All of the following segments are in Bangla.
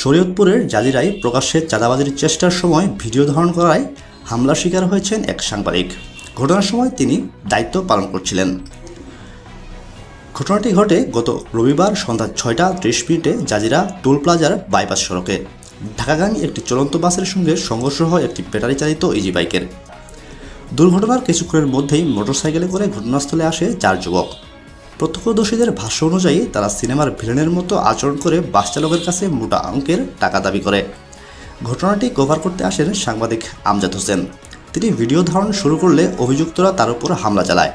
শরীয়তপুরের জাজিরায় প্রকাশ্যে চাঁদাবাজির চেষ্টার সময় ভিডিও ধারণ করায় হামলার শিকার হয়েছেন এক সাংবাদিক। ঘটনার সময় তিনি দায়িত্ব পালন করছিলেন। ঘটনাটি ঘটে গত রবিবার সন্ধ্যা ছয়টা ত্রিশ মিনিটে জাজিরা টোল প্লাজার বাইপাস সড়কে। ঢাকাগামী একটি চলন্ত বাসের সঙ্গে সংঘর্ষ হয় একটি ব্যাটারি চালিত ইজি বাইকের। দুর্ঘটনার কিছুক্ষণের মধ্যেই মোটরসাইকেলে করে ঘটনাস্থলে আসে চার যুবক। প্রত্যক্ষদর্শীদের ভাষ্য অনুযায়ী তারা সিনেমার ভিলেনের মতো আচরণ করে বাস চালকের কাছে মোটা অঙ্কের টাকা দাবি করে। ঘটনাটি কভার করতে আসেন সাংবাদিক আমজাদ হোসেন। তিনি ভিডিও ধারণ শুরু করলে অভিযুক্তরা তার উপর হামলা চালায়।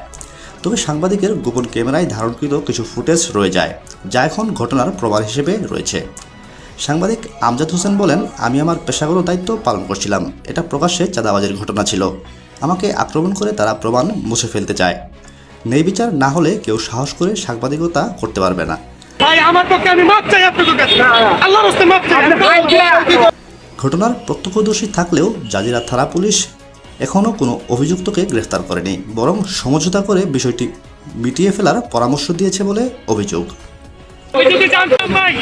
তবে সাংবাদিকের গোপন ক্যামেরায় ধারণকৃত কিছু ফুটেজ রয়ে যায়, যা এখন ঘটনার প্রমাণ হিসেবে রয়েছে। সাংবাদিক আমজাদ হোসেন বলেন, আমি আমার পেশাগত দায়িত্ব পালন করছিলাম। এটা প্রকাশ্যে চাঁদাবাজির ঘটনা ছিল। আমাকে আক্রমণ করে তারা প্রমাণ মুছে ফেলতে চায়। নেই বিচার না হলে কেউ সাহস করে সাংবাদিকতা করতে পারবে না। ঘটনার প্রত্যক্ষদর্শী থাকলেও জাজিরা থানা পুলিশ এখনও কোনো অভিযুক্তকে গ্রেফতার করেনি বরং সমঝোতা করে বিষয়টি মিটিয়ে ফেলার পরামর্শ দিয়েছে বলে অভিযোগ। ওই জানতাম ভাই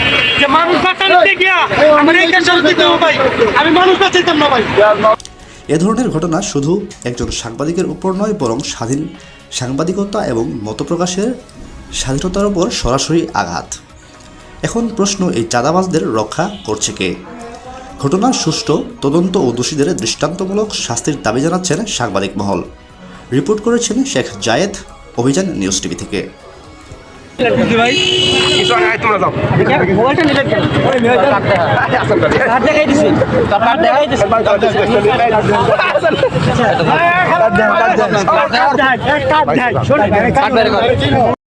যে মানুষ বাঁচানোতে গিয়া আমার এই দেশের ভাই আমি মানুষ বাঁচাইতাম না ভাই। এ ধরনের ঘটনা শুধু একজন সাংবাদিকের উপর নয়, বরং স্বাধীন সাংবাদিকতা এবং মতপ্রকাশের স্বাধীনতার উপর সরাসরি আঘাত। এখন প্রশ্ন, এই চাঁদাবাজদের রক্ষা করছে কে? ঘটনার সুষ্ঠু, তদন্ত ও দোষীদের দৃষ্টান্তমূলক শাস্তির দাবি জানাচ্ছেন সাংবাদিক মহল। রিপোর্ট করেছেন শেখ জায়েদ, অভিযান নিউজ টিভি থেকে। মোবাইলটা নিলেন কেন? কার্ড দেখাই দিছি। তার কার্ড দেখাই দিছি। কার্ড দেখাই কার্ড দেখাই কার্ড দেখাই